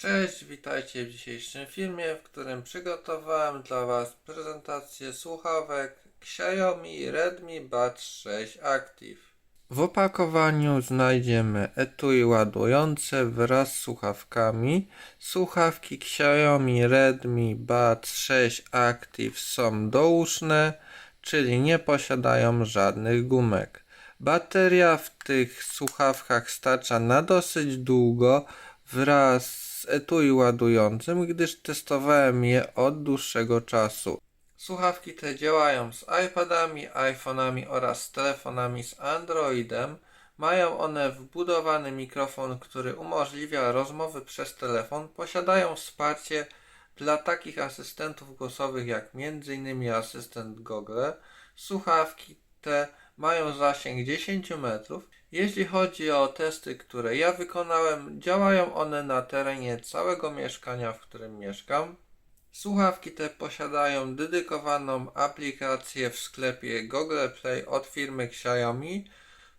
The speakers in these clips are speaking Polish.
Cześć, witajcie w dzisiejszym filmie, w którym przygotowałem dla Was prezentację słuchawek Xiaomi Redmi Buds 6 Active. W opakowaniu znajdziemy etui ładujące wraz z słuchawkami. Słuchawki Xiaomi Redmi Buds 6 Active są douszne, czyli nie posiadają żadnych gumek. Bateria w tych słuchawkach starcza na dosyć długo wraz z etui ładującym, gdyż testowałem je od dłuższego czasu. Słuchawki te działają z iPadami, iPhone'ami oraz telefonami z Androidem. Mają one wbudowany mikrofon, który umożliwia rozmowy przez telefon. Posiadają wsparcie dla takich asystentów głosowych jak m.in. asystent Google. Słuchawki te mają zasięg 10 metrów. Jeśli chodzi o testy, które ja wykonałem, działają one na terenie całego mieszkania, w którym mieszkam. Słuchawki te posiadają dedykowaną aplikację w sklepie Google Play od firmy Xiaomi,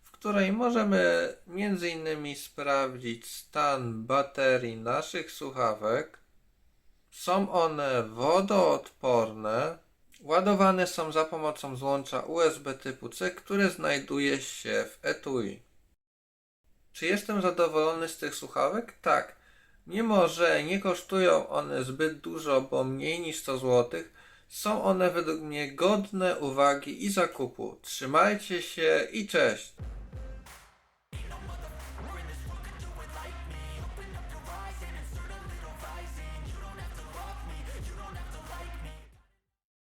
w której możemy m.in. sprawdzić stan baterii naszych słuchawek. Są one wodoodporne. Ładowane są za pomocą złącza USB typu C, które znajduje się w etui. Czy jestem zadowolony z tych słuchawek? Tak. Mimo, że nie kosztują one zbyt dużo, bo mniej niż 100 zł, są one według mnie godne uwagi i zakupu. Trzymajcie się i cześć!